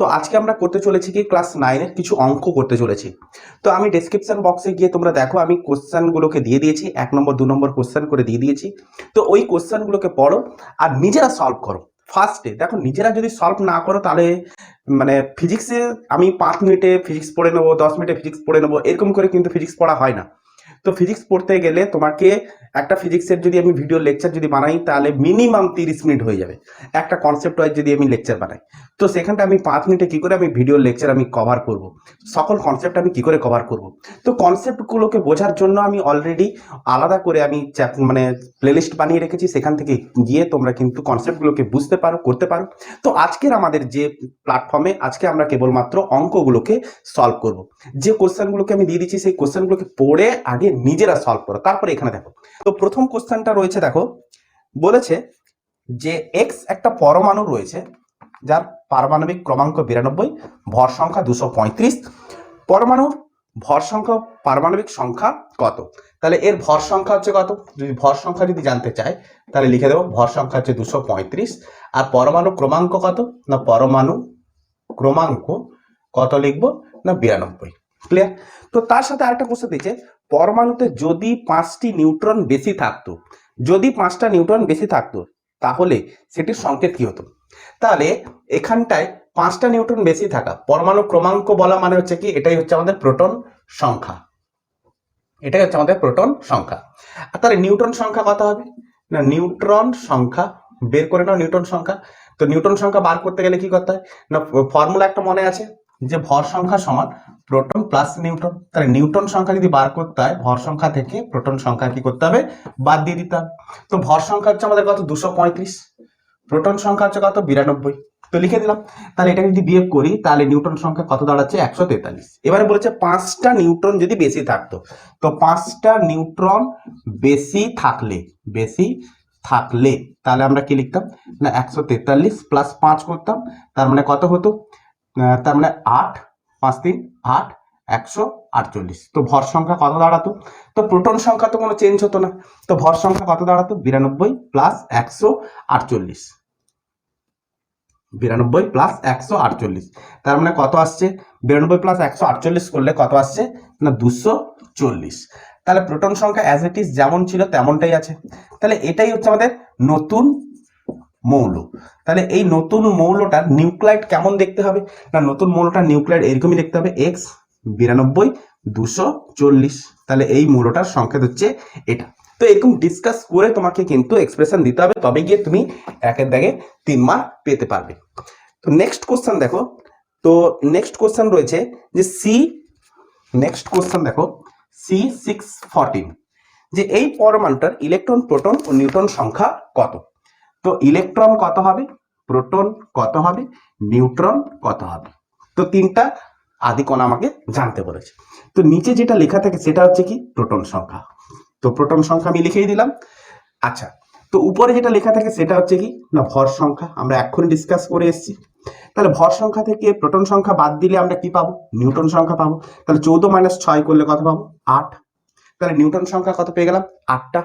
তো আজকে আমরা করতে চলেছি কি ক্লাস নাইনের কিছু অঙ্ক করতে চলেছি। তো আমি ডেসক্রিপশন বক্সে গিয়ে তোমরা দেখো, আমি কোশ্চেনগুলোকে দিয়ে দিয়েছি, এক নম্বর, দু নম্বর কোশ্চেন করে দিয়ে দিয়েছি। তো ওই কোশ্চেনগুলোকে পড়ো আর নিজেরা সলভ করো। ফার্স্টে দেখো, নিজেরা যদি সলভ না করো তাহলে মানে ফিজিক্সে আমি পাঁচ মিনিটে ফিজিক্স পড়ে নেব, দশ মিনিটে ফিজিক্স পড়ে নেব, এরকম করে কিন্তু ফিজিক্স পড়া হয় না। তো ফিজিক্স পড়তে গেলে তোমাকে একটা ফিজিক্সের যদি আমি ভিডিও লেকচার যদি বানাই, তাহলে মিনিমাম তিরিশ মিনিট হয়ে যাবে। একটা কনসেপ্ট ওয়াইজ যদি আমি লেকচার বানাই। তো সেখানটা আমি পাঁচ মিনিটে কি করে আমি ভিডিও লেকচার আমি কভার করব? সকল কনসেপ্ট আমি কি করে কভার করব? তো কনসেপ্টগুলোকে বোঝার জন্য আমি অলরেডি আলাদা করে আমি মানে প্লেলিস্ট বানিয়ে রেখেছি। সেখান থেকে গিয়ে তোমরা কিন্তু কনসেপ্টগুলোকে বুঝতে পারো, করতে পারো। তো আজকের আমাদের যে প্ল্যাটফর্মে আজকে আমরা কেবলমাত্র অঙ্কগুলোকে সলভ করব। যে কোশ্চেনগুলোকে আমি দিয়ে দিচ্ছি, সেই কোশ্চেনগুলোকে পড়ে আগে নিজেরা সলভ করো। তারপরে এখানে দেখো। তো প্রথম কোশ্চেনটা রয়েছে দেখো, বলেছে যে এক্স একটা পরমাণু রয়েছে, যার পারমাণবিক ক্রমাঙ্ক বিরানব্বই, ভর সংখ্যা দুশো পঁয়ত্রিশ। পরমাণুর ভর সংখ্যা, পারমাণবিক সংখ্যা কত? তাহলে এর ভর সংখ্যা হচ্ছে কত? যদি ভর সংখ্যা যদি জানতে চাই তাহলে লিখে দেবো, ভর সংখ্যা হচ্ছে দুশো পঁয়ত্রিশ। আর পরমাণু ক্রমাঙ্ক কত? না, পরমাণু ক্রমাঙ্ক কত লিখব? না, বিরানব্বই। ক্লিয়ার তো তার সাথে আরেকটা কোশ্চেন দিচ্ছে পরমাণুতে যদি পাঁচটি নিউট্রন বেশি থাকতো, যদি পাঁচটা নিউট্রন বেশি থাকতো, তাহলে সেটির সংকেত কি হতো? তাহলে এখানটায় পাঁচটা নিউট্রন বেশি থাকা, পরমাণু ক্রমাঙ্ক বলা মানে হচ্ছে কি? এটাই হচ্ছে আমাদের প্রোটন সংখ্যা। এটাই হচ্ছে আমাদের প্রোটন সংখ্যা। আর তাহলে নিউট্রন সংখ্যা কত হবে? না, নিউট্রন সংখ্যা, বের করে নাও নিউটন সংখ্যা। তো নিউটন সংখ্যা বার করতে গেলে কি করতে হয়? না ফর্মুলা একটা মনে আছে? যে ভর সংখ্যা সমান প্রোটন প্লাস নিউটন তাহলে নিউটন সংখ্যা যদি বার করতে হয়, ভর সংখ্যা থেকে প্রোটন সংখ্যা কি করতে হবে? বাদ দিয়ে দিতে হবে। তো ভর সংখ্যা হচ্ছে আমাদের কত? দুশো পঁয়ত্রিশ। প্রোটন সংখ্যা হচ্ছে কত? বিরানব্বই। তো লিখে দিলাম। তাহলে এটা যদি বিয়োগ করি, তাহলে নিউটন সংখ্যা কত দাঁড়াচ্ছে? একশো তেতাল্লিশ। এবারে বলেছে পাঁচটা নিউট্রন যদি বেশি থাকতো, তো পাঁচটা নিউট্রন বেশি থাকলে বেশি থাকলে, তাহলে আমরা কি লিখতাম? না, একশো তেতাল্লিশ প্লাস পাঁচ করতাম। তার মানে কত হতো? তার মানে আট, পাঁচ, তিন, আট, একশো আটচল্লিশ। তো ভর সংখ্যা কত দাঁড়াতো? তো প্রোটন সংখ্যা তো কোনো চেঞ্জ হতো না। তো ভর সংখ্যা কত দাঁড়াতো? বিরানব্বই প্লাস একশো আটচল্লিশ। বিরানব্বই প্লাস একশো আটচল্লিশ। তার মানে কত আসছে? বিরানব্বই প্লাস একশো আটচল্লিশ করলে কত আসছে? না, দুশো চল্লিশ। তাহলে প্রোটন সংখ্যা অ্যাজ ইট ইজ যেমন ছিল তেমনটাই আছে। তাহলে এটাই হচ্ছে আমাদের নতুন মৌল। তাহলে এই নতুন মৌলটার নিউক্লাইড কেমন দেখতে হবে? না, নতুন মৌলটার নিউক্লাইড এরকমই দেখতে হবে। এক্স বিরানব্বই, দুশো চল্লিশ। তাহলে এই মৌলটার সংকেত হচ্ছে এটা। তো এরকম ডিসকাস করে তোমাকে কিন্তু এক্সপ্রেশন দিতে হবে। তবে গিয়ে তুমি একের দাগে তিন মার্ক পেতে পারবে। তো নেক্সট কোশ্চেন দেখো। তো নেক্সট কোশ্চেন রয়েছে যে সি নেক্সট কোশ্চেন দেখো। সি সিক্স ফোরটিন যে এই পরমাণুটার ইলেকট্রন প্রোটন ও নিউট্রন সংখ্যা কত? তো ইলেকট্রন কত হবে? প্রোটন কত হবে? নিউট্রন কত হবে? তো তিনটা আদিকণা আমাকে জানতে বলেছে। তো নিচে যেটা লেখা থাকে সেটা হচ্ছে কি? প্রোটন সংখ্যা। তো প্রোটন সংখ্যা আমি লিখেই দিলাম। আচ্ছা তো উপরে যেটা লেখা থাকে সেটা হচ্ছে কি? না, ভর সংখ্যা। আমরা এক্ষুনি ডিসকাস করে এসেছি। তাহলে ভর সংখ্যা থেকে প্রোটন সংখ্যা বাদ দিলে আমরা কি পাবো? নিউটন সংখ্যা পাবো। তাহলে চৌদ্দ মাইনাস ছয় করলে কত পাবো? আট। তাহলে নিউটন সংখ্যা কত পেয়ে গেলাম? আটটা।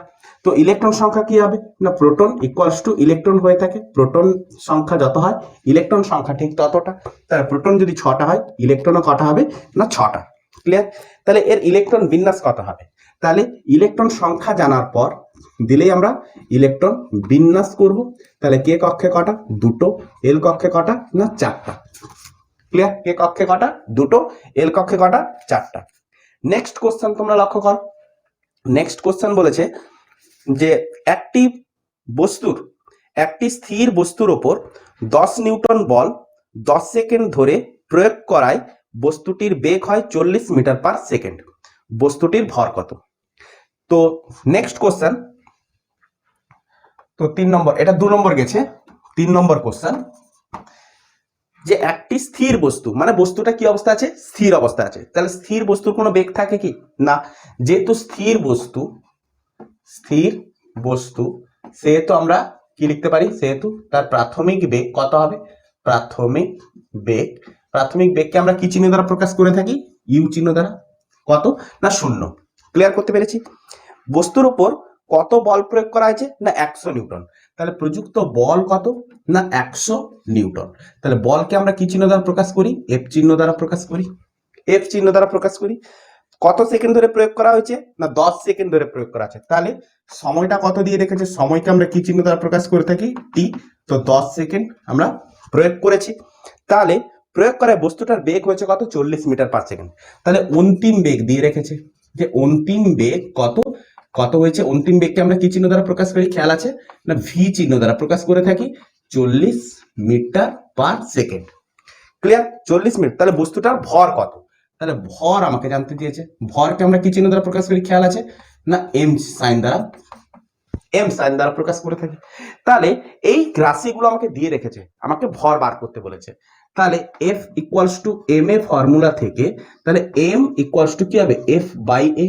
তো ইলেকট্রন সংখ্যা কি হবে? না, প্রোটন ইকুয়ালস টু ইলেকট্রন হয়ে থাকে। প্রোটন সংখ্যা যত হয়, ইলেকট্রন সংখ্যা ঠিক ততটা। তাহলে প্রোটন যদি ছটা হয়, ইলেকট্রনও কটা হবে? না, ছটা। ক্লিয়ার তাহলে এর ইলেকট্রন বিন্যাস কত হবে? তাহলে ইলেকট্রন সংখ্যা জানার পর দিলেই আমরা ইলেকট্রন বিন্যাস করব। তাহলে কে কক্ষে কটা? দুটো। এল কক্ষে কটা? না, চারটা। ক্লিয়ার কে কক্ষে কটা? দুটো। এল কক্ষে কটা? চারটা। নেক্সট কোশ্চেন তোমরা লক্ষ্য কর। নেক্সট কোশ্চেন বলেছে যে একটি বস্তুর, একটি স্থির বস্তুর ওপর দশ নিউটন বল দশ সেকেন্ড ধরে প্রয়োগ করায় বস্তুটির বেগ হয় চল্লিশ মিটার পার সেকেন্ড। বস্তুটির ভর কত? তো নেক্সট কোশ্চেন তো তিন নম্বর, এটা দু নম্বর গেছে, তিন নম্বর কোশ্চেন যে একটি স্থির বস্তু মানে বস্তুটা কি অবস্থা আছে? স্থির অবস্থা আছে। তাহলে স্থির বস্তুর কোনো বেগ থাকে কি? না। যেহেতু স্থির বস্তু স্থির বস্তু, সেহেতু আমরা কি লিখতে পারি? সেহেতু তার প্রাথমিক বেগ কত হবে? প্রাথমিক বেগ। প্রাথমিক বেগকে আমরা কি চিহ্ন দ্বারা প্রকাশ করে থাকি? ইউ চিহ্ন দ্বারা। কত? না, শূন্য। ক্লিয়ার করতে পেরেছি? বস্তুর উপর কত বল প্রয়োগ করা হয়েছে? না, একশো নিউটন। তাহলে প্রযুক্ত বল কত? না, একশো নিউটন। তাহলে বলকে আমরা কি চিহ্ন দ্বারা প্রকাশ করি? এফ চিহ্ন দ্বারা প্রকাশ করি। এফ চিহ্ন দ্বারা প্রকাশ করি। কত সেকেন্ড ধরে প্রয়োগ করা হয়েছে? না, দশ সেকেন্ড ধরে প্রয়োগ করা আছে। তাহলে সময়টা কত দিয়ে রেখেছে? সময়কে আমরা কি চিহ্ন দ্বারা প্রকাশ করে থাকি? টি তো দশ সেকেন্ড আমরা প্রয়োগ করেছি। তাহলে প্রয়োগ করায় বস্তুটার বেগ হয়েছে কত? চল্লিশ মিটার পার সেকেন্ড। তাহলে অন্তিম বেগ দিয়ে রেখেছে। যে অন্তিম বেগ কত? কত হয়েছে? অন্তিম বেগকে আমরা কি চিহ্ন দ্বারা প্রকাশ করি? খেয়াল আছে? না ভি চিহ্ন দ্বারা প্রকাশ করে থাকি। চল্লিশ মিটার পার সেকেন্ড। ক্লিয়ার চল্লিশ মিনিট তাহলে বস্তুটার ভর কত? তাহলে ভর আমাকে জানতে দিয়েছে। ভরকে আমরা কি চিহ্ন দ্বারা প্রকাশ করি? খেয়াল আছে? না এম সাইন দ্বারা। এম সাইন দ্বারা প্রকাশ করে থাকি। তাহলে এই রাশিগুলো আমাকে দিয়ে রেখেছে। আমাকে ভর বার করতে বলেছে। তাহলে F equals to M A formula থেকে, তাহলে এম ইকুয়ালস টু কি হবে? এফ বাই এ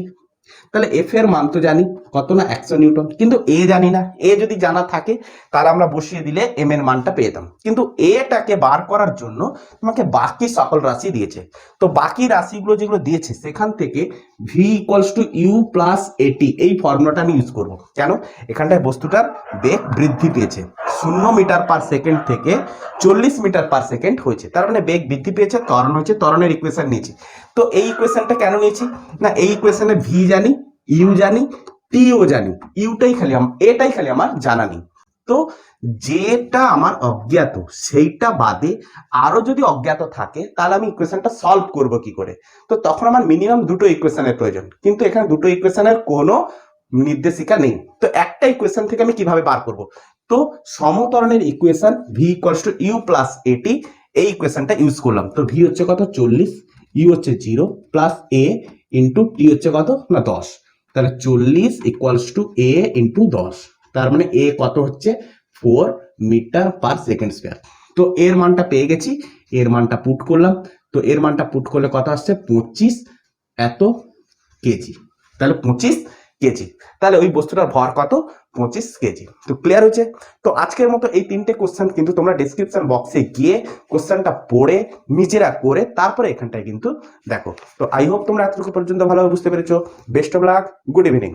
তাহলে এফ এর মান তো জানি, কত না একশো নিউটন? কিন্তু এ জানি না। এ যদি জানা থাকে, তাহলে আমরা বসিয়ে দিলে এম এর মানটা পেতাম কিন্তু এটাকে বার করার জন্য তোমাকে বাকি সকল রাশি দিয়েছে। তো বাকি রাশিগুলো যেগুলো দিয়েছে, সেখান থেকে V equals to U plus AT এই ফর্মুলাটা আমি ইউজ করব। কেন? এখানটায় বস্তুটার বেগ বৃদ্ধি পেয়েছে। শূন্য মিটার পার সেকেন্ড থেকে চল্লিশ মিটার পার সেকেন্ড হয়েছে। তার মানে বেগ বৃদ্ধি পেয়েছে, ত্বরণ হয়েছে, ত্বরণের ইকুয়েশন নিয়েছি। তো এই ইকুয়েশনটা কেন নিয়েছি? না, এই ইকুয়েশনে ভি জানি ইউ জানি টিও জানি ইউটাই খালি এটাই খালি আমার জানা নেই। তো যেটা আমার অজ্ঞাত, সেইটা বাদে আরও যদি অজ্ঞাত থাকে, তাহলে আমি ইকুয়েশনটা সলভ করব কি করে? তো তখন আমার মিনিমাম দুটো ইকুয়েশনের প্রয়োজন, কিন্তু এখানে দুটো ইকুয়েশনের কোনো নির্দেশিকা নেই। তো একটা ইকুয়েশন থেকে আমি কীভাবে বার করব? তো সমতরণের equation V equals to U plus AT এই ইকুয়েশনটা ইউজ করলাম। তো ভি হচ্ছে কত? চল্লিশ। ইউ হচ্ছে zero plus A into T হচ্ছে কত? না, দশ। তাহলে চল্লিশ ইকুয়ালস টু এ ইন্টু দশ। তার মানে এ কত হচ্ছে? Four metre per second square তো এর মানটা পেয়ে গেছি, এর মানটা পুট করলাম। তো এর মানটা পুট করলে কত আসছে? পঁচিশ এত কেজি। তাহলে পঁচিশ কেজি। তাহলে ওই বস্তুটার ভর কত? পঁচিশ কেজি। তো ক্লিয়ার হয়েছে? তো আজকের মতো এই তিনটে কোশ্চেন কিন্তু তোমরা ডিসক্রিপশন বক্সে গিয়ে কোশ্চেনটা পড়ে, নিজেরা করে তারপরে এখানটায় কিন্তু দেখো। তো আই হোপ তোমরা এতটুকু পর্যন্ত ভালোভাবে বুঝতে পেরেছ। Best of luck good evening